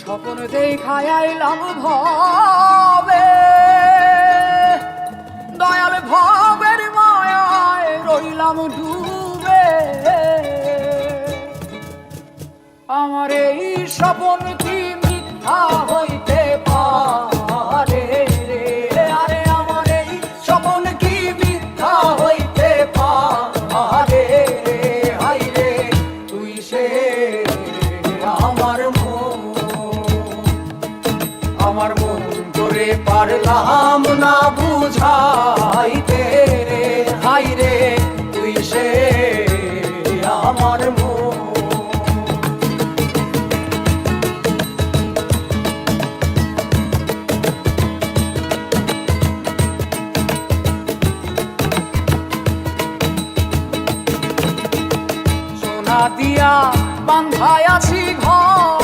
স্বপ্ন দেখায় আইলাম ভবে। দয়াল ভবের মায়ায় রইলাম ডুবে। আমার এই স্বপন আমার মন করে পারলাম না বুঝাইতে। রে হাই রে, তুই সে আমার সোনা দিয়া বান্ধায় আছি ঘর।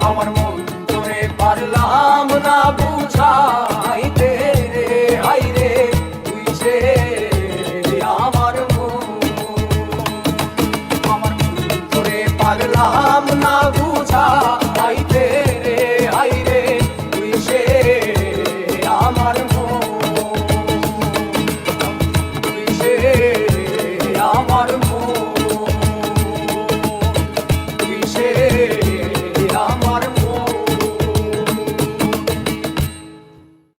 আমার মন। ধরে পারলাম না বুঝা বুঝাইতে রে আই রে, তুই সে আমার আমার মন তোরে পারলাম না বুঝা বুঝাইতে